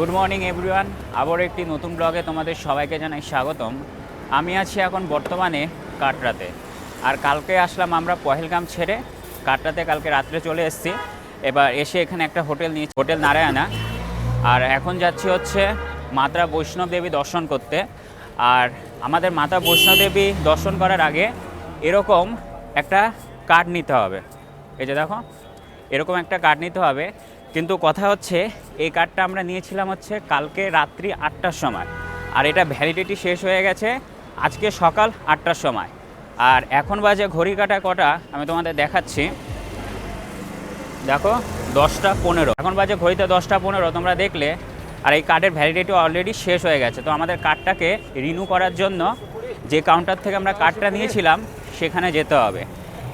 Good morning everyone আবার একটি নতুন ব্লগে তোমাদের সবাইকে জানাই স্বাগতম। আমি আছি এখন বর্তমানে কাটরাতে। আর কালকে আসলাম আমরা পহেলগাম ছেড়ে। কাটরাতে কালকে রাত্রে চলে এসেছি। এবার এসে এখানে একটা হোটেল নিয়ে হোটেল নারায়ণা। আর এখন যাচ্ছি হচ্ছে মাতা বৈষ্ণব দেবী দর্শন করতে। আর আমাদের মাতা বৈষ্ণব দেবী দর্শন করার আগে এরকম একটা কার্ড নিতে হবে। এই যে দেখো, এরকম একটা কার্ড নিতে হবে। কিন্তু কথা হচ্ছে, এই কার্ডটা আমরা নিয়েছিলাম হচ্ছে কালকে রাত্রি আটটার সময়। আর এটা ভ্যালিডিটি শেষ হয়ে গেছে আজকে সকাল আটটার সময়। আর এখন বাজে ঘড়ি কাটা কটা, আমি তোমাদের দেখাচ্ছি। দেখো, দশটা পনেরো। এখন বাজে ঘড়িতে দশটা পনেরো, তোমরা দেখলে, আর এই কার্ডের ভ্যালিডিটি অলরেডি শেষ হয়ে গেছে। তো আমাদের কার্ডটাকে রিনিউ করার জন্য যে কাউন্টার থেকে আমরা কার্ডটা নিয়েছিলাম, সেখানে যেতে হবে।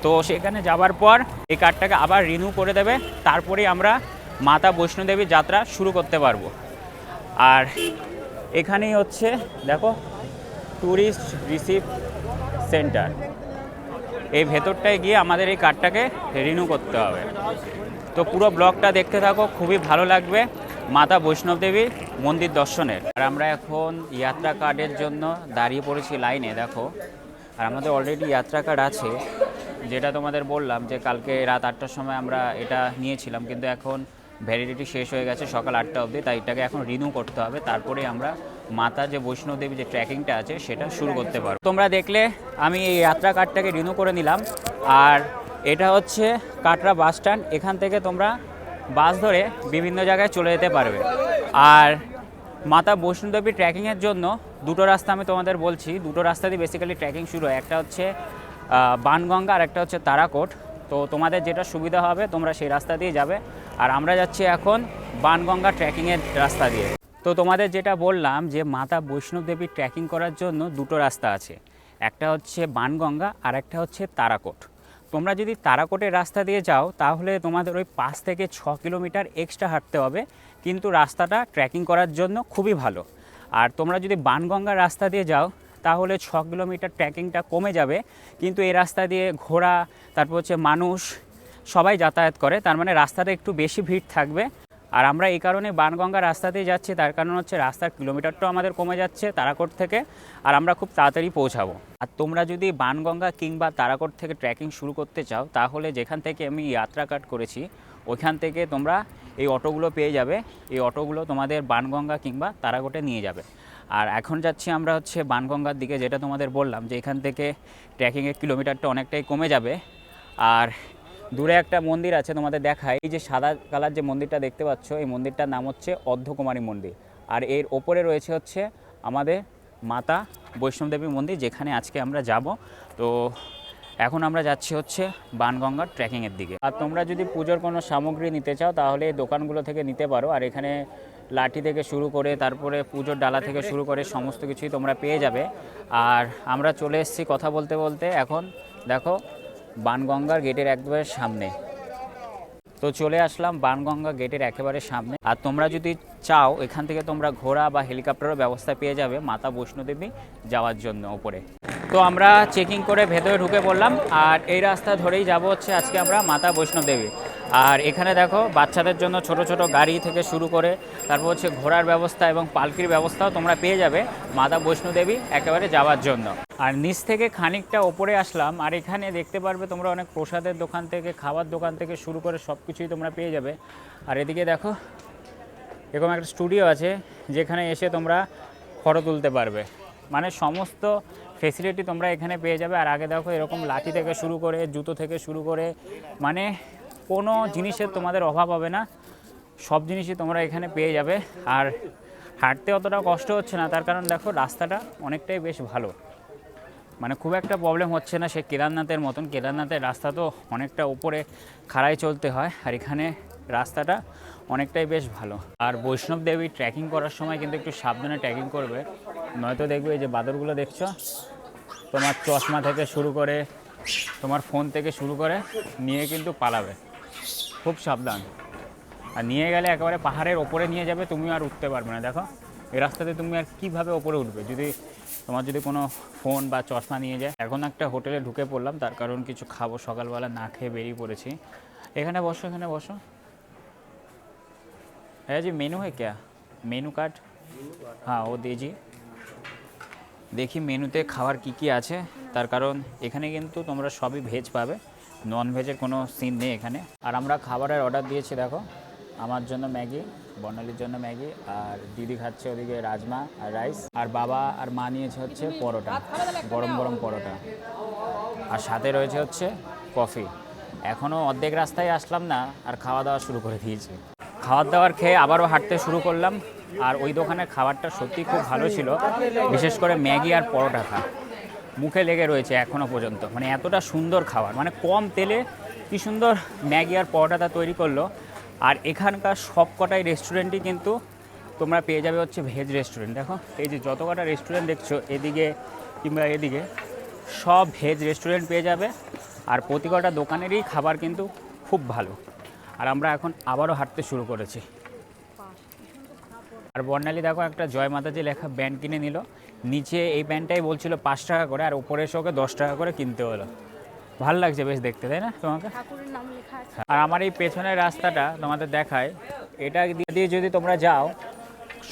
তো সেখানে যাওয়ার পর এই কার্ডটাকে আবার রিনিউ করে দেবে। তারপরেই আমরা মাতা বৈষ্ণোদেবীর যাত্রা শুরু করতে পারব। আর এখানেই হচ্ছে, দেখো ট্যুরিস্ট রিসিভ সেন্টার এই ভেতরটায় গিয়ে আমাদের এই কার্ডটাকে রিনিউ করতে হবে। তো পুরো ব্লগটা দেখতে থাকো, খুবই ভালো লাগবে। মাতা বৈষ্ণব দেবীর মন্দির দর্শনের। আর আমরা এখন যাত্রা কার্ডের জন্য দাঁড়িয়ে পড়েছি লাইনে দেখো। আর আমাদের অলরেডি যাত্রা কার্ড আছে। যেটা তোমাদের বললাম যে কালকে রাত আটটার সময় আমরা এটা নিয়েছিলাম, কিন্তু এখন ভ্যালিডিটি শেষ হয়ে গেছে সকাল আটটা অবধি, তাই এটাকে এখন রিনিউ করতে হবে। তারপরে আমরা মাতা যে বৈষ্ণব দেবী যে ট্র্যাকিংটা আছে, সেটা শুরু করতে পারব। তোমরা দেখলে আমি এই যাত্রা কার্ডটাকে রিনিউ করে নিলাম। আর এটা হচ্ছে কাটরা বাস স্ট্যান্ড। এখান থেকে তোমরা বাস ধরে বিভিন্ন জায়গায় চলে যেতে পারবে। আর মাতা বৈষ্ণোদেবী ট্রেকিংয়ের জন্য দুটো রাস্তা আমি তোমাদের বলছি। দুটো রাস্তা দিয়ে বেসিক্যালি ট্রেকিং শুরু হয়। একটা হচ্ছে বানগঙ্গা আর একটা হচ্ছে তারাকোট। তো তোমাদের যেটা সুবিধা হবে, তোমরা সেই রাস্তা দিয়ে যাবে। আর আমরা যাচ্ছি এখন বানগঙ্গা ট্রেকিংয়ের রাস্তা দিয়ে। তো তোমাদের যেটা বললাম যে, মাতা বৈষ্ণব দেবী ট্রেকিং করার জন্য দুটো রাস্তা আছে। একটা হচ্ছে বানগঙ্গা, আর একটা হচ্ছে তারাকোট। তোমরা যদি তারাকোটের রাস্তা দিয়ে যাও, তাহলে তোমাদের ওই পাঁচ থেকে ছ কিলোমিটার এক্সট্রা হাঁটতে হবে। কিন্তু রাস্তাটা ট্রেকিং করার জন্য খুবই ভালো। আর তোমরা যদি বানগঙ্গার রাস্তা দিয়ে যাও তাহলে ছ কিলোমিটার ট্রেকিংটা কমে যাবে। কিন্তু এই রাস্তা দিয়ে ঘোড়া তারপর হচ্ছে মানুষ, সবাই যাতায়াত করে, তার মানে রাস্তাটা একটু বেশি ভিড় থাকবে। আর আমরা এই কারণে বানগঙ্গা রাস্তাতেই যাচ্ছি, তার কারণ হচ্ছে রাস্তার কিলোমিটারটাও আমাদের কমে যাচ্ছে তারাকোট থেকে, আর আমরা খুব তাড়াতাড়ি পৌঁছাবো। আর তোমরা যদি বানগঙ্গা কিংবা তারাকোট থেকে ট্রেকিং শুরু করতে চাও, তাহলে যেখান থেকে আমি যাত্রা কাট করেছি, ওইখান থেকে তোমরা এই অটোগুলো পেয়ে যাবে। এই অটোগুলো তোমাদের বানগঙ্গা কিংবা তারাকোটে নিয়ে যাবে। আর এখন যাচ্ছি আমরা হচ্ছে বানগঙ্গার দিকে, যেটা তোমাদের বললাম যে এখান থেকে ট্রেকিংয়ের কিলোমিটারটা অনেকটাই কমে যাবে। আর দূরে একটা মন্দির আছে তোমাদের দেখায়, এই যে সাদা কালার যে মন্দিরটা দেখতে পাচ্ছ, এই মন্দিরটার নাম হচ্ছে অর্ধকুমারী মন্দির। আর এর ওপরে রয়েছে হচ্ছে আমাদের মাতা বৈষ্ণবদেবী মন্দির, যেখানে আজকে আমরা যাব। তো এখন আমরা যাচ্ছি হচ্ছে বানগঙ্গার ট্রেকিংয়ের দিকে। আর তোমরা যদি পুজোর কোনো সামগ্রী নিতে চাও, তাহলে দোকানগুলো থেকে নিতে পারো। আর এখানে লাঠি থেকে শুরু করে, তারপরে পুজোর ডালা থেকে শুরু করে সমস্ত কিছুই তোমরা পেয়ে যাবে। আর আমরা চলে এসেছি কথা বলতে বলতে এখন, দেখো বানগঙ্গার গেটের একবারে সামনে। তো চলে আসলাম বানগঙ্গা গেটের একেবারে সামনে। আর তোমরা যদি চাও, এখান থেকে তোমরা ঘোড়া বা হেলিকপ্টারও ব্যবস্থা পেয়ে যাবে মাতা বৈষ্ণোদেবী যাওয়ার জন্য ওপরে। তো আমরা চেকিং করে ভেতরে ঢুকে পড়লাম, আর এই রাস্তা ধরেই যাব হচ্ছে আজকে আমরা মাতা বৈষ্ণোদেবী। আর এখানে দেখো, বাচ্চাদের জন্য ছোট ছোট গাড়ি থেকে শুরু করে, তারপর হচ্ছে ঘোরার ব্যবস্থা এবং পালকির ব্যবস্থাও তোমরা পেয়ে যাবে মাতা বৈষ্ণোদেবী একেবারে যাওয়ার জন্য। আর নিচ থেকে খানিকটা ওপরে আসলাম, আর এখানে দেখতে পারবে তোমরা অনেক প্রসাদের দোকান থেকে, খাবার দোকান থেকে শুরু করে সব কিছুই তোমরা পেয়ে যাবে। আর এদিকে দেখো, এরকম একটা স্টুডিও আছে, যেখানে এসে তোমরা ফটো তুলতে পারবে। মানে সমস্ত ফেসিলিটি তোমরা এখানে পেয়ে যাবে। আর আগে দেখো, এরকম লাঠি থেকে শুরু করে, জুতো থেকে শুরু করে মানে কোনো জিনিসের তোমাদের অভাব হবে না। সব জিনিসই তোমরা এখানে পেয়ে যাবে। আর হাঁটতে অতটা কষ্ট হচ্ছে না তার কারণ দেখো রাস্তাটা অনেকটাই বেশ ভালো। মানে খুব একটা প্রবলেম হচ্ছে না সে কেদারনাথের মতন। কেদারনাথের রাস্তা তো অনেকটা উপরে খাড়াই চলতে হয় আর এখানে রাস্তাটা অনেকটাই বেশ ভালো। আর বৈষ্ণব দেবী ট্রেকিং করার সময় কিন্তু একটু সাবধানে ট্রেকিং করবে। নয়তো দেখবে এই যে বাদরগুলো দেখছ? তোমার চশমা থেকে শুরু করে তোমার ফোন থেকে শুরু করে নিয়ে কিন্তু পালাবে। খুব সাবধান। আর নিয়ে গেলে একেবারে পাহাড়ের ওপরে নিয়ে যাবে তুমি আর উঠতে পারবে না। দেখো, এই রাস্তাতে তুমি আর কীভাবে ওপরে উঠবে? যদি তোমার যদি কোনো ফোন বা চশমা নিয়ে যায়। এখন একটা হোটেলে ঢুকে পড়লাম, তার কারণ কিছু খাব, সকালবেলা না খেয়ে বেরিয়ে পড়েছি। এখানে বসো এখানে বসো। হ্যাঁ জি, মেনু হয় ক্যা? Menu card? হ্যাঁ ও দিয়েছি দেখি মেনুতে খাবার কি কি আছে। তার কারণ এখানে কিন্তু তোমরা সবই ভেজ পাবে। নন ভেজের কোনো সিন নেই এখানে। আর আমরা খাবারের অর্ডার দিয়েছি, দেখো। আমার জন্য ম্যাগি, বর্ণালীর জন্য ম্যাগি, আর দিদি খাচ্ছে ওদিকে রাজমা আর রাইস আর বাবা আর মা নিয়েছে হচ্ছে পরোটা, গরম গরম পরোটা। আর সাথে রয়েছে হচ্ছে কফি এখনও অর্ধেক রাস্তায় আসলাম না, আর খাওয়া দাওয়া শুরু করে দিয়েছি। খাওয়ার দাওয়ার খেয়ে আবারও হাঁটতে শুরু করলাম। আর ওই দোকানের খাবারটা সত্যি খুব ভালো ছিল, বিশেষ করে ম্যাগি আর পরোটা খা মুখে লেগে রয়েছে এখনও পর্যন্ত। মানে এতটা সুন্দর খাবার। মানে কম তেলে কি সুন্দর ম্যাগি আর পরোটাটা তৈরি করল। আর এখানকার সব কটাই রেস্টুরেন্টই কিন্তু তোমরা পেয়ে যাবে হচ্ছে ভেজ রেস্টুরেন্ট দেখো, এই যে যত কটা রেস্টুরেন্ট দেখছ, এদিকে কিংবা এদিকে, সব ভেজ রেস্টুরেন্ট পেয়ে যাবে। আর প্রতি কটা দোকানেরই খাবার কিন্তু খুব ভালো। আর আমরা এখন আবারও হাঁটতে শুরু করেছি। আর বর্ণালী দেখো একটা জয় মাতাজি লেখা ব্যান্ড কিনে নিল। নিচে এই প্যান্টটাই বলছিল পাঁচ টাকা করে আর উপরে এসে ওকে দশ টাকা করে কিনতে হলো। ভালো লাগছে বেশ দেখতে তাই না তোমাকে? আর আমার এই পেছনের রাস্তাটা তোমাদের দেখায় এটা দিয়ে যদি তোমরা যাও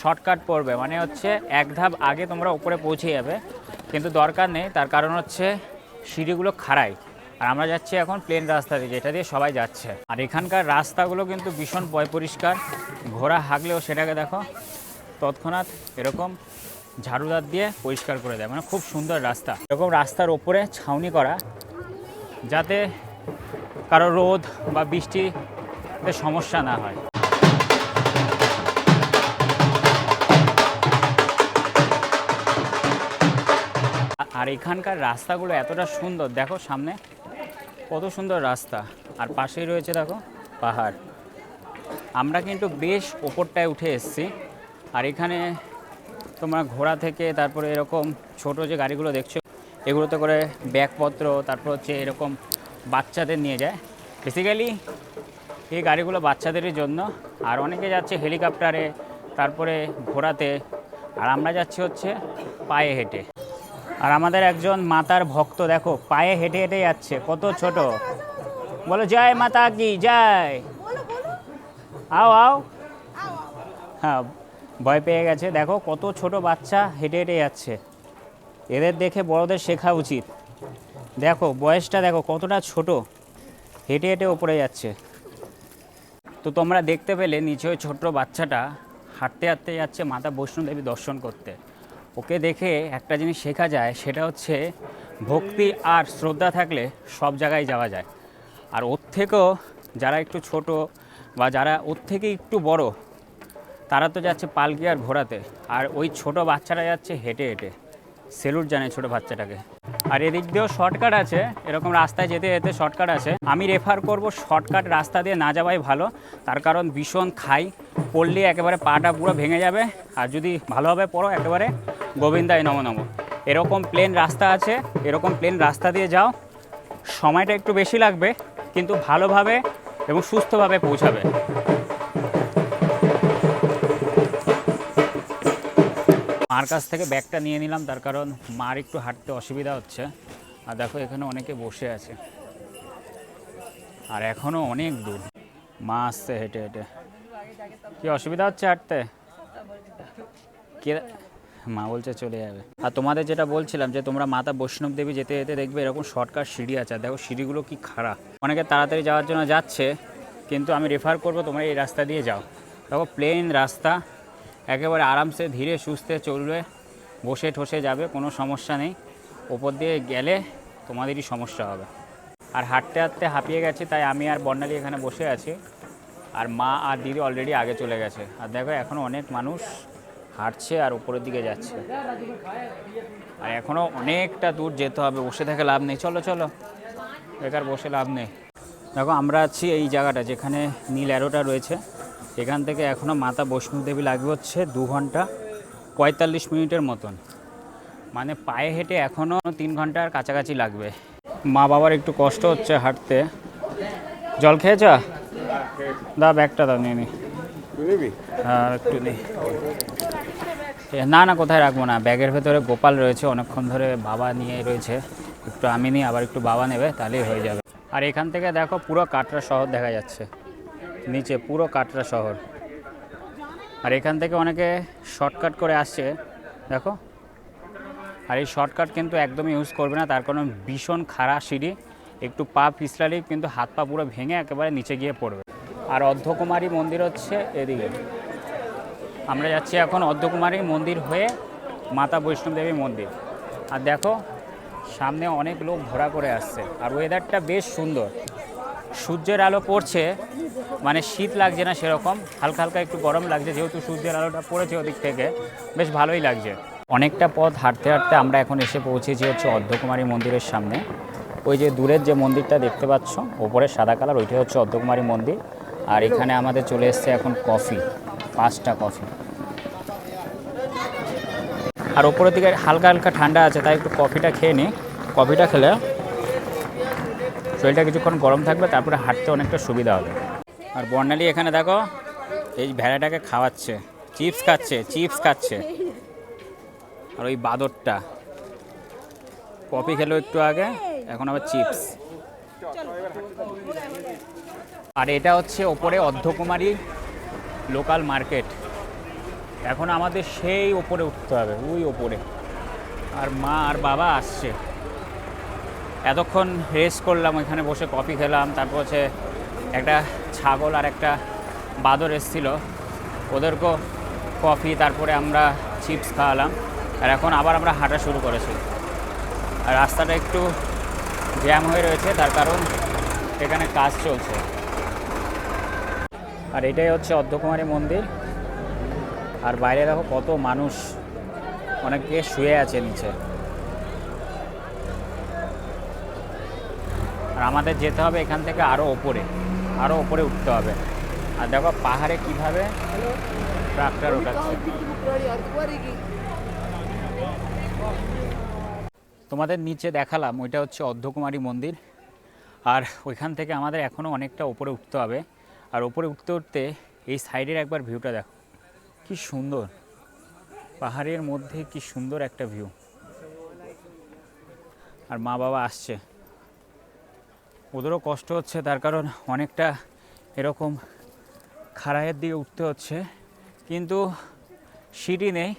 শর্টকাট পড়বে মানে হচ্ছে এক ধাপ আগে তোমরা উপরে পৌঁছে যাবে কিন্তু দরকার নেই তার কারণ হচ্ছে সিঁড়িগুলো খাড়াই। আর আমরা যাচ্ছি এখন প্লেন রাস্তা দিয়ে যেটা দিয়ে সবাই যাচ্ছে। আর এখানকার রাস্তাগুলো কিন্তু ভীষণ পয় পরিষ্কার ঘোড়া হাগলেও সেটাকে দেখো তৎক্ষণাৎ এরকম ঝাড়ুদার দিয়ে পরিষ্কার করে দেয়। মানে খুব সুন্দর রাস্তা। এরকম রাস্তার ওপরে ছাউনি করা, যাতে কারও রোদ বা বৃষ্টিতে সমস্যা না হয়। আর এখানকার রাস্তাগুলো এতটা সুন্দর, দেখো সামনে, কত সুন্দর রাস্তা। আর পাশেই রয়েছে দেখো পাহাড়। আমরা কিন্তু বেশ ওপরটায় উঠে এসেছি। আর এখানে তোমরা ঘোড়া থেকে তারপরে এরকম ছোট যে গাড়িগুলো দেখছ এগুলোতে করে ব্যাগপত্র তারপর হচ্ছে এরকম বাচ্চাদের নিয়ে যায়। বেসিক্যালি এই গাড়িগুলো বাচ্চাদেরই জন্য। আর অনেকে যাচ্ছে হেলিকপ্টারে তারপরে ঘোড়াতে। আর আমরা যাচ্ছি হচ্ছে পায়ে হেঁটে। আর আমাদের একজন মাতার ভক্ত দেখো পায়ে হেঁটে হেঁটে যাচ্ছে কত ছোট। বলো জয় মাতা কি জয়। আও আও। হ্যাঁ ভয় পেয়ে গেছে। দেখো কত ছোট বাচ্চা হেঁটে হেঁটে যাচ্ছে। এদের দেখে বড়দের শেখা উচিত। দেখো, বয়সটা দেখো কতটা ছোট। হেঁটে হেঁটে ওপরে যাচ্ছে। তো তোমরা দেখতে পেলে নিচে ওই ছোট্ট বাচ্চাটা হাঁটতে হাঁটতে যাচ্ছে মাতা বৈষ্ণোদেবী দর্শন করতে। ওকে দেখে একটা জিনিস শেখা যায়, সেটা হচ্ছে ভক্তি আর শ্রদ্ধা থাকলে সব জায়গায় যাওয়া যায়। আর ওর থেকেও যারা একটু ছোট বা যারা ওর থেকে একটু বড় তারা তো যাচ্ছে পালকি আর ঘোড়াতে, আর ওই ছোট বাচ্চাটা যাচ্ছে হেঁটে হেঁটে। সেলুট জানে ছোট বাচ্চাটাকে। আর এদিক দিয়েও শর্টকাট আছে, এরকম রাস্তায় যেতে যেতে শর্টকাট আছে। আমি রেফার করব শর্টকাট রাস্তা দিয়ে না যাওয়াই ভালো, তার কারণ ভীষণ খাই, পড়লে একেবারে পাটা পুরো ভেঙে যাবে, আর যদি ভালোভাবে পড়ো, একেবারে গোবিন্দায় নম নম। এরকম প্লেন রাস্তা আছে, এরকম প্লেন রাস্তা দিয়ে যাও, সময়টা একটু বেশি লাগবে, কিন্তু ভালোভাবে এবং সুস্থভাবে পৌঁছাবে। মার কাছ থেকে ব্যাগটা নিয়ে নিলাম, তার কারণ মার একটু হাঁটতে অসুবিধা হচ্ছে। আর দেখো, এখানে অনেকে বসে আছে। আর এখনও অনেক দূর। মা আসছে হেঁটে হেঁটে। কি অসুবিধা হচ্ছে হাঁটতে? কে মা বলছে চলে যাবে। আর তোমাদের যেটা বলছিলাম যে, তোমরা মাতা বৈষ্ণব দেবী যেতে যেতে দেখবে এরকম শর্টকাট সিঁড়ি আছে। দেখো, সিঁড়িগুলো কি খারাপ অনেকে তাড়াতাড়ি যাওয়ার জন্য যাচ্ছে, কিন্তু আমি রেফার করব, তোমরা এই রাস্তা দিয়ে যাও। দেখো প্লেন রাস্তা। একেবারে আরামসে ধীরে সুস্থে চলবে, বসে ঠসে যাবে, কোনো সমস্যা নেই। ওপর দিয়ে গেলে তোমাদেরই সমস্যা হবে। আর হাঁটতে হাঁটতে হাঁপিয়ে গেছে, তাই আমি আর বর্ণালী এখানে বসে আছি। আর মা আর দিদি অলরেডি আগে চলে গেছে। আর দেখো এখনও অনেক মানুষ হাঁটছে আর উপরের দিকে যাচ্ছে। আর এখনও অনেকটা দূর যেতে হবে, বসে থেকে লাভ নেই। চলো চলো। বেকার বসে লাভ নেই। দেখো, আমরা আছি এই জায়গাটা যেখানে নীল অ্যারোটা রয়েছে। এখান থেকে এখনও মাতা বৈষ্ণোদেবী লাগবে হচ্ছে দু ঘণ্টা পঁয়তাল্লিশ মিনিটের মতন। মানে পায়ে হেঁটে এখনও তিন ঘণ্টার কাছাকাছি লাগবে। মা বাবার একটু কষ্ট হচ্ছে হাঁটতে। জল খেয়েছ? দা ব্যাগটা দাও নিয়ে নি। হ্যাঁ একটু নেই না না কোথায় রাখব না। ব্যাগের ভেতরে গোপাল রয়েছে অনেকক্ষণ ধরে বাবা নিয়ে রয়েছে। একটু আমি নিই আবার একটু বাবা নেবে তাহলেই হয়ে যাবে। আর এখান থেকে দেখো পুরো কাটরা শহর দেখা যাচ্ছে। নিচে পুরো কাটরা শহর। আর এখান থেকে অনেকে শর্টকাট করে আসছে, দেখো। আর এই শর্টকাট কিন্তু একদমই ইউজ করবে না, তার কারণ ভীষণ খাড়া সিঁড়ি, একটু পা পিছলালেই কিন্তু হাত পা পুরো ভেঙে একেবারে নিচে গিয়ে পড়বে। আর অর্ধকুমারী মন্দির হচ্ছে এদিকে। আমরা যাচ্ছি এখন অর্ধকুমারী মন্দির হয়ে মাতা বৈষ্ণব দেবী মন্দির। আর দেখো, সামনে অনেক লোক ঘোরা করে আসছে। আর ওয়েদারটা বেশ সুন্দর। সূর্যের আলো পড়ছে মানে শীত লাগছে না সেরকম, হালকা হালকা একটু গরম লাগছে, যেহেতু সূর্যের আলোটা পড়েছে ওদিক থেকে, বেশ ভালোই লাগছে। অনেকটা পথ হাঁটতে হাঁটতে আমরা এখন এসে পৌঁছেছি হচ্ছে অর্ধকুমারী মন্দিরের সামনে। ওই যে দূরের যে মন্দিরটা দেখতে পাচ্ছ, ওপরে সাদা কালার ওইটাই হচ্ছে অর্ধকুমারী মন্দির। আর এখানে আমাদের চলে এসছে এখন কফি, পাঁচটা কফি। আর ওপরের দিকে হালকা হালকা ঠান্ডা আছে, তাই একটু কফিটা খেয়ে নিই কফিটা খেলে শরীরটা কিছুক্ষণ গরম থাকবে, তারপরে হাঁটতে অনেকটা সুবিধা হবে। আর বর্ণালী এখানে দেখো, এই ভেড়াটাকে খাওয়াচ্ছে, চিপস খাচ্ছে চিপস খাচ্ছে। আর ওই বাদরটা কফি খেলো একটু আগে, এখন আবার চিপস। আর এটা হচ্ছে ওপরে অর্ধকুমারী লোকাল মার্কেট। এখন আমাদের সেই ওপরে উঠতে হবে, ওই ওপরে আর মা আর বাবা আসছে। এতক্ষণ রেস্ট করলাম, ওইখানে বসে কফি খেলাম, তারপর হচ্ছে একটা ছাগল আর একটা বাদর এসেছিল। ওদেরকেও কফি, তারপরে আমরা চিপস খাওয়ালাম। আর এখন আবার আমরা হাঁটা শুরু করেছি। আর রাস্তাটা একটু জ্যাম হয়ে রয়েছে, তার কারণ এখানে কাজ চলছে। আর এটাই হচ্ছে অর্ধকুমারী মন্দির। আর বাইরে দেখো কত মানুষ, অনেকে শুয়ে আছে নিচে। আর আমাদের যেতে হবে এখান থেকে আরও ওপরে আরও ওপরে উঠতে হবে। আর দেখো পাহাড়ে কীভাবে ট্রাক্টর ওঠাচ্ছে তোমাদের নিচে দেখালাম ওইটা হচ্ছে অর্ধকুমারী মন্দির। আর ওইখান থেকে আমাদের এখনও অনেকটা ওপরে উঠতে হবে। আর ওপরে উঠতে উঠতে এই সাইডের একবার ভিউটা দেখো। কি সুন্দর। পাহাড়ের মধ্যে কি সুন্দর একটা ভিউ। আর মা বাবা আসছে। ওদেরও কষ্ট হচ্ছে, তার কারণ অনেকটা এরকম খাড়াইয়ের দিকে উঠতে হচ্ছে। কিন্তু সিঁড়ি নেই,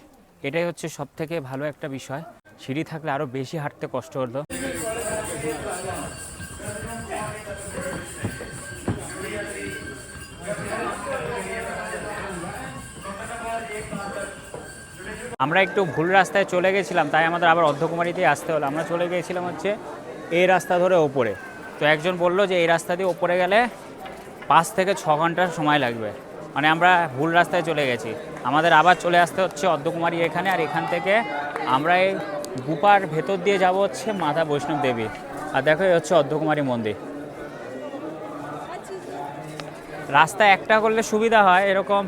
এটাই হচ্ছে সব থেকে ভালো একটা বিষয়। সিঁড়ি থাকলে আরও বেশি হাঁটতে কষ্ট হতো আমরা একটু ভুল রাস্তায় চলে গেছিলাম, তাই আমাদের আবার অর্ধকুমারীতে আসতে হলো। আমরা চলে গিয়েছিলাম হচ্ছে এই রাস্তা ধরে ওপরে। তো একজন বলল যে এই রাস্তা দিয়ে ওপরে গেলে পাঁচ থেকে ছ ঘণ্টার সময় লাগবে। মানে আমরা ভুল রাস্তায় চলে গেছি। আমাদের আবার চলে আসতে হচ্ছে অর্ধকুমারী এখানে আর এখান থেকে আমরা এই গুপার ভেতর দিয়ে যাব হচ্ছে মাতা বৈষ্ণব দেবী। আর দেখো, এই হচ্ছে অর্ধকুমারী মন্দির। রাস্তা একটা করলে সুবিধা হয়, এরকম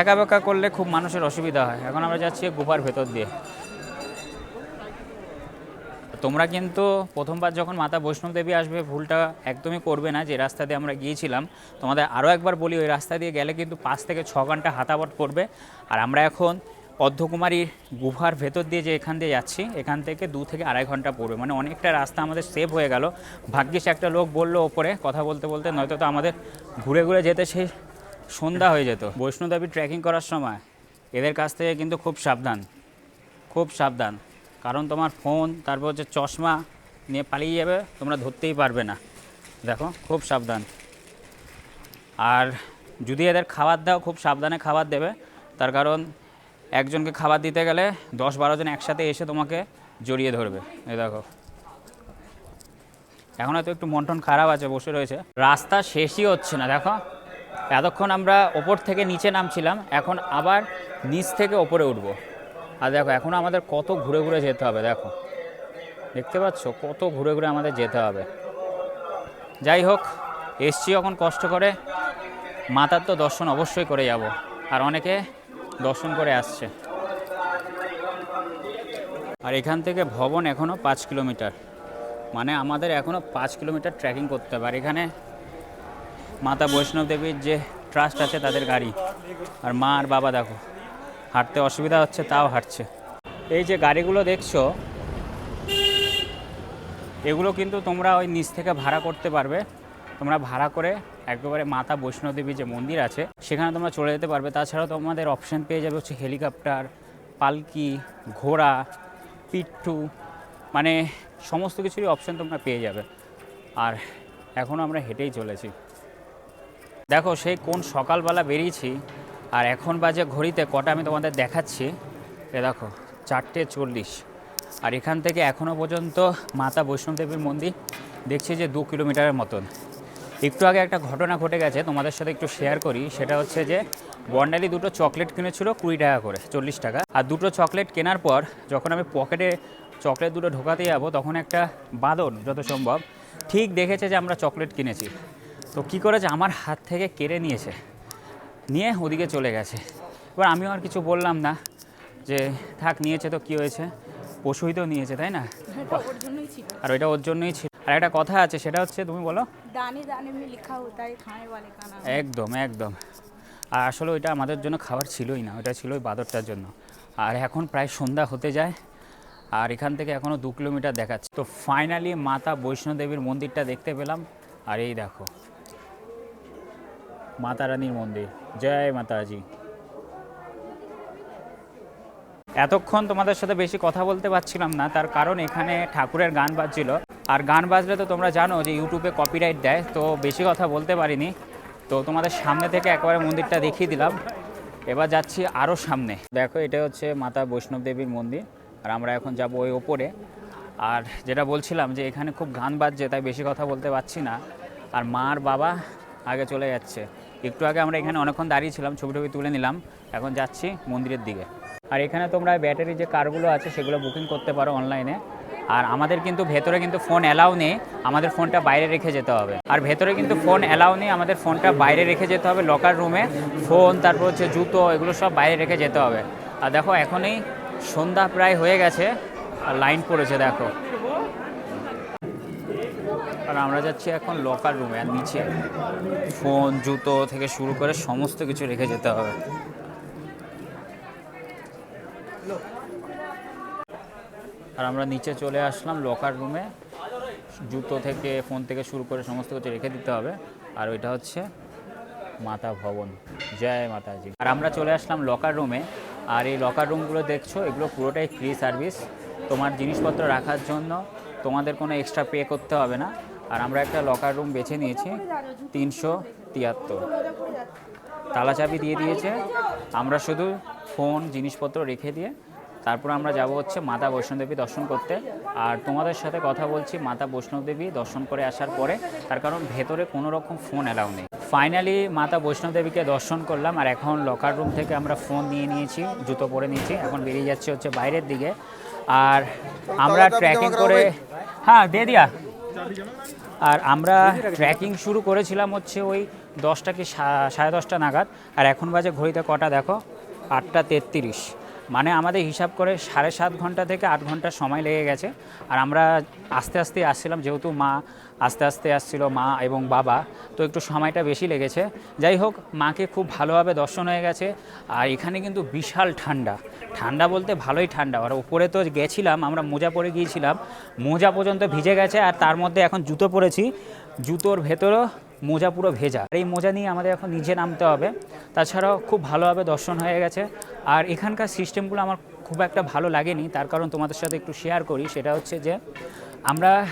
একা বেকা করলে খুব মানুষের অসুবিধা হয়। এখন আমরা যাচ্ছি গুফার ভেতর দিয়ে। তোমরা কিন্তু প্রথমবার যখন মাতা বৈষ্ণব দেবী আসবে, ভুলটা একদমই করবে না, যে রাস্তা দিয়ে আমরা গিয়েছিলাম। তোমাদের আরও একবার বলি, ওই রাস্তা দিয়ে গেলে কিন্তু পাঁচ থেকে ছ ঘণ্টা হাতাবট পড়বে। আর আমরা এখন অর্ধকুমারীর গুফার ভেতর দিয়ে যে এখান দিয়ে যাচ্ছি, এখান থেকে দু থেকে আড়াই ঘণ্টা পড়বে। মানে অনেকটা রাস্তা আমাদের সেভ হয়ে গেল। ভাগ্যিস একটা লোক বলল ওপরে, কথা বলতে বলতে, নয়তো তো আমাদের ঘুরে ঘুরে যেতে সেই সন্ধ্যা হয়ে যেত। বৈষ্ণোদেবী ট্রেকিং করার সময় এদের কাছ থেকে কিন্তু খুব সাবধান খুব সাবধান। কারণ তোমার ফোন, তারপর হচ্ছে চশমা নিয়ে পালিয়ে যাবে, তোমরা ধরতেই পারবে না। দেখো, খুব সাবধান। আর যদি এদের খাবার দাও, খুব সাবধানে খাবার দেবে। তার কারণ একজনকে খাবার দিতে গেলে দশ জন একসাথে এসে তোমাকে জড়িয়ে ধরবে। এই দেখো। এখন হয়তো একটু মন্টন খারাপ আছে, বসে রয়েছে। রাস্তা শেষই হচ্ছে না, দেখো। এতক্ষণ আমরা ওপর থেকে নিচে নামছিলাম, এখন আবার নিচ থেকে ওপরে উঠব। আর দেখো, এখন আমাদের কত ঘুরে ঘুরে যেতে হবে, দেখো। দেখতে পাচ্ছ? কত ঘুরে ঘুরে আমাদের যেতে হবে। যাই হোক, এসছি যখন কষ্ট করে, মাতার তো দর্শন অবশ্যই করে যাব। আর অনেকে দর্শন করে আসছে। আর এখান থেকে ভবন এখনও পাঁচ কিলোমিটার। মানে আমাদের এখনও পাঁচ কিলোমিটার ট্রেকিং করতে হবে। আর এখানে মাতা বৈষ্ণব দেবীর যে ট্রাস্ট আছে, তাদের গাড়ি। আর মা আর বাবা, দেখো। হাঁটতে অসুবিধা হচ্ছে, তাও হাঁটছে। এই যে গাড়িগুলো দেখছ, এগুলো কিন্তু তোমরা ওই নিচ থেকে ভাড়া করতে পারবে। তোমরা ভাড়া করে একেবারে মাতা বৈষ্ণোদেবী যে মন্দির আছে, সেখানে তোমরা চলে যেতে পারবে। তাছাড়াও তোমাদের অপশান পেয়ে যাবে হচ্ছে হেলিকপ্টার, পালকি, ঘোড়া পিট্টু মানে সমস্ত কিছুরই অপশান তোমরা পেয়ে যাবে। আর এখনও আমরা হেঁটেই চলেছি। দেখো, সেই কোন সকালবেলা বেরিয়েছি আর এখন বাজে ঘড়িতে কটা আমি তোমাদের দেখাচ্ছি। এ দেখো, চারটে চল্লিশ। আর এখান থেকে এখনও পর্যন্ত মাতা বৈষ্ণবদেবীর মন্দির দেখছি যে দু কিলোমিটারের মতন। একটু আগে একটা ঘটনা ঘটে গেছে, তোমাদের সাথে একটু শেয়ার করি। সেটা হচ্ছে যে বর্ণালী দুটো চকলেট কিনেছিল কুড়ি টাকা করে, চল্লিশ টাকা। আর দুটো চকলেট কেনার পর যখন আমি পকেটে চকলেট দুটো ঢোকাতে যাব, তখন একটা বাদন যত সম্ভব, ঠিক দেখেছে যে আমরা চকলেট কিনেছি। তো কী করেছে? আমার হাত থেকে কেড়ে নিয়েছে। নিয়ে ওদিকে চলে গেছে। এবার আমিও আর কিছু বললাম না যে থাক নিয়েছে তো কি হয়েছে? পশুই তো নিয়েছে তাই না? আর ওইটা ওর জন্যই ছিল। আর একটা কথা আছে সেটা হচ্ছে তুমি বলো? একদম একদম। আর আসলে ওইটা আমাদের জন্য খাবার ছিলই না ওইটা ছিল ওই বাদরটার জন্য। আর এখন প্রায় সন্ধ্যা হতে যায় আর এখান থেকে এখনও দু কিলোমিটার দেখাচ্ছে। তো ফাইনালি মাতা বৈষ্ণোদেবীর মন্দিরটা দেখতে পেলাম। আর এই দেখো মাতা রানীর মন্দির। জয় মাতাজি। এতক্ষণ তোমাদের সাথে বেশি কথা বলতে পারছিলাম না, তার কারণ এখানে ঠাকুরের গান বাজছিল। আর গান বাজলে তো তোমরা জানো যে ইউটিউবে কপিরাইট দেয়, তো বেশি কথা বলতে পারিনি। তো তোমাদের সামনে থেকে একেবারে মন্দিরটা দেখিয়ে দিলাম। এবার যাচ্ছি আরও সামনে। দেখো, এটা হচ্ছে মাতা বৈষ্ণব দেবীর মন্দির, আর আমরা এখন যাব ওই ওপরে। আর যেটা বলছিলাম যে এখানে খুব গান বাজছে, তাই বেশি কথা বলতে পারছি না। আর মা আর বাবা আগে চলে যাচ্ছে। একটু আগে আমরা এখানে অনেকক্ষণ দাঁড়িয়ে ছিলাম ছবি টবি তুলে নিলাম। এখন যাচ্ছি মন্দিরের দিকে। আর এখানে তোমরা ব্যাটারি যে কারগুলো আছে, সেগুলো বুকিং করতে পারো অনলাইনে আর আমাদের কিন্তু ভেতরে কিন্তু ফোন অ্যালাউ নেই, আমাদের ফোনটা বাইরে রেখে যেতে হবে। আর ভেতরে কিন্তু ফোন অ্যালাউ নেই, আমাদের ফোনটা বাইরে রেখে যেতে হবে লকার রুমে ফোন তারপর হচ্ছে জুতো, এগুলো সব বাইরে রেখে যেতে হবে। আর দেখো, এখনই সন্ধ্যা প্রায় হয়ে গেছে, আর লাইন পড়েছে, দেখো। আর আমরা যাচ্ছি এখন লকার রুমে আর নিচে ফোন জুতো থেকে শুরু করে সমস্ত কিছু রেখে যেতে হবে। আর আমরা নিচে চলে আসলাম লকার রুমে জুতো থেকে ফোন থেকে শুরু করে সমস্ত কিছু রেখে দিতে হবে। আর ওইটা হচ্ছে মাতা ভবন। জয় মাতাজি। আর আমরা চলে আসলাম লকার রুমে আর এই লকার রুমগুলো দেখছ, এগুলো পুরোটাই ফ্রি সার্ভিস তোমার জিনিসপত্র রাখার জন্য তোমাদের কোনো এক্সট্রা পে করতে হবে না। আর আমরা একটা লকার রুম বেছে নিয়েছি তিনশো তিয়াত্তর। তালা চাবি দিয়ে দিয়েছে। আমরা শুধু ফোন জিনিসপত্র রেখে দিয়ে তারপর আমরা যাব হচ্ছে মাতা বৈষ্ণোদেবী দর্শন করতে। আর তোমাদের সাথে কথা বলছি মাতা বৈষ্ণোদেবী দর্শন করে আসার পরে তার কারণ ভেতরে কোনো রকম ফোন অ্যালাউ নেই। ফাইনালি মাতা বৈষ্ণোদেবীকে দর্শন করলাম আর এখন লকার রুম থেকে আমরা ফোন নিয়ে নিয়েছি জুতো পরে নিয়েছি এখন বেরিয়ে যাচ্ছে হচ্ছে বাইরের দিকে। আর আমরা ট্র্যাকিং করে হ্যাঁ দিয়ে দিয়া। আর আমরা ট্র্যাকিং শুরু করেছিলাম হচ্ছে ওই দশটা কি সাড়ে দশটা নাগাদ, আর এখন বাজে ঘড়িতে কটা দেখো? আটটা তেত্রিশ। মানে আমাদের হিসাব করে সাড়ে সাত ঘণ্টা থেকে আট ঘণ্টা সময় লেগে গেছে। আর আমরা আস্তে আস্তে আসছিলাম, যেহেতু মা আস্তে আস্তে আসছিল, মা এবং বাবা, তো একটু সময়টা বেশি লেগেছে। যাই হোক, মাকে খুব ভালোভাবে দর্শন হয়ে গেছে। আর এখানে কিন্তু বিশাল ঠান্ডা। ঠান্ডা বলতে ভালোই ঠান্ডা। আর উপরে তো গেছিলাম, আমরা মোজা পরে গিয়েছিলাম। মোজা পর্যন্ত ভিজে গেছে, আর তার মধ্যে এখন জুতো পরেছি। জুতোর ভেতরও মোজা পুরো ভেজা। আর এই মোজা নিয়ে আমাদের এখন নিচে নামতে হবে। তাছাড়াও খুব ভালোভাবে দর্শন হয়ে গেছে। আর এখানকার সিস্টেমগুলো আমার খুব একটা ভালো লাগেনি। তার কারণ তোমাদের সাথে একটু শেয়ার করি। সেটা হচ্ছে যে, আমরা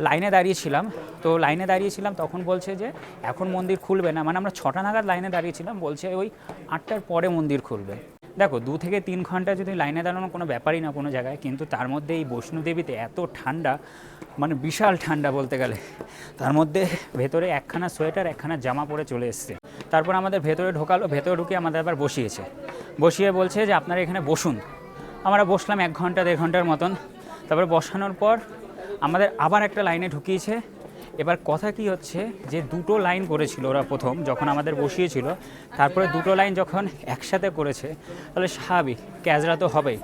লাইনে দাঁড়িয়েছিলাম। তো লাইনে দাঁড়িয়েছিলাম, তখন বলছে যে, এখন মন্দির খুলবে না। মানে আমরা ছটা নাগাদ লাইনে দাঁড়িয়েছিলাম। বলছে ওই আটটার পরে মন্দির খুলবে। দেখো, দু থেকে তিন ঘণ্টা যদি লাইনে দাঁড়ানো কোনো ব্যাপারই না কোনো জায়গায়, কিন্তু তার মধ্যে এই বৈষ্ণোদেবীতে এত ঠান্ডা মানে বিশাল ঠান্ডা বলতে গেলে, তার মধ্যে ভেতরে একখানা সোয়েটার, একখানা জামা পরে চলে এসছে। তারপর আমাদের ভেতরে ঢোকালো, ভেতরে ঢুকে আমাদের আবার বসিয়েছে। বসিয়ে বলছে যে, আপনারা এখানে বসুন। আমরা বসলাম এক ঘণ্টা, দেড় ঘণ্টার মতন। তারপরে বসানোর পর আমাদের আবার একটা লাইনে ঢুকিয়েছে এবার কথা কি হচ্ছে যে দুটো লাইন করেছিল ওরা প্রথম যখন আমাদের বসিয়েছিল, তারপরে দুটো লাইন যখন একসাথে করেছে, তাহলে স্বাভাবিক, ক্যাজরা তো হবেই।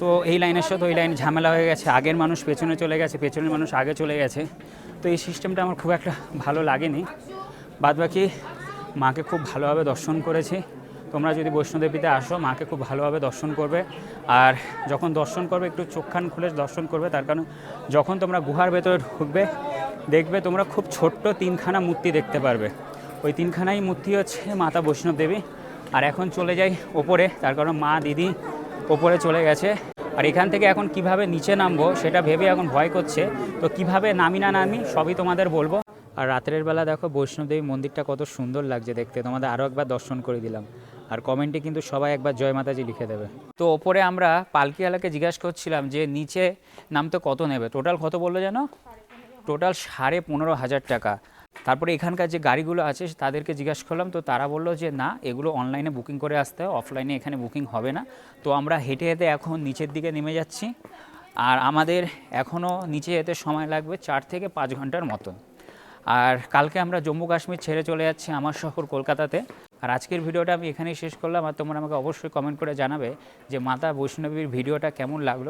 তো এই লাইনের সাথে ওই লাইন ঝামেলা হয়ে গেছে, আগের মানুষ পেছনে চলে গেছে, পেছনের মানুষ আগে চলে গেছে। তো এই সিস্টেমটা আমার খুব একটা ভালো লাগেনি। বাদবাকি, মাকে খুব ভালোভাবে দর্শন করেছি। তোমরা যদি বৈষ্ণোদেবীতে আসো, মাকে খুব ভালোভাবে দর্শন করবে। আর যখন দর্শন করবে, একটু চোখখান খুলে দর্শন করবে, তার কারণ যখন তোমরা গুহার ভেতরে ঢুকবে দেখবে তোমরা খুব ছোট্ট তিনখানা মূর্তি দেখতে পারবে। ওই তিনখানাই মূর্তি হচ্ছে মাতা বৈষ্ণব দেবী। আর এখন চলে যাই ওপরে, তার কারণ মা দিদি ওপরে চলে গেছে। আর এখান থেকে এখন কীভাবে নিচে নামবো সেটা ভেবে এখন ভয় করছে। তো কীভাবে নামি না নামি সবই তোমাদের বলব। আর রাত্রের বেলা দেখো বৈষ্ণবদেবী মন্দিরটা কত সুন্দর লাগছে দেখতে। তোমাদের আরও একবার দর্শন করে দিলাম। আর কমেন্টে কিন্তু সবাই একবার জয় মাতাজি লিখে দেবে। তো ওপরে আমরা পালকিওয়ালাকে জিজ্ঞাসা করছিলাম যে নিচে নামতে কত নেবে? টোটাল কত বলল যেন? টোটাল সাড়ে পনেরো হাজার টাকা। তারপরে এখানকার যে গাড়িগুলো আছে, তাদেরকে জিজ্ঞাসা করলাম, তো তারা বলল যে, না, এগুলো অনলাইনে বুকিং করে আসতে হয় অফলাইনে এখানে বুকিং হবে না। তো আমরা হেঁটে হেঁটে এখন নিচের দিকে নেমে যাচ্ছি। আর আমাদের এখনও নিচে যেতে সময় লাগবে চার থেকে পাঁচ ঘণ্টার মতন। আর কালকে আমরা জম্মু কাশ্মীর ছেড়ে চলে যাচ্ছি আমার শহর কলকাতাতে। আর আজকের ভিডিওটা আমি এখানেই শেষ করলাম। আর তোমরা আমাকে অবশ্যই কমেন্ট করে জানাবে যে, মাতা বৈষ্ণবীর ভিডিওটা কেমন লাগল?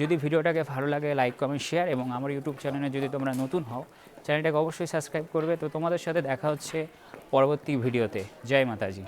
যদি ভিডিওটাকে ভালো লাগে লাইক কমেন্ট শেয়ার এবং আমার ইউটিউব চ্যানেলে যদি তোমরা নতুন হও চ্যানেলটাকে অবশ্যই সাবস্ক্রাইব করবে। তো তোমাদের সাথে দেখা হচ্ছে পরবর্তী ভিডিওতে। জয় মাতাজি।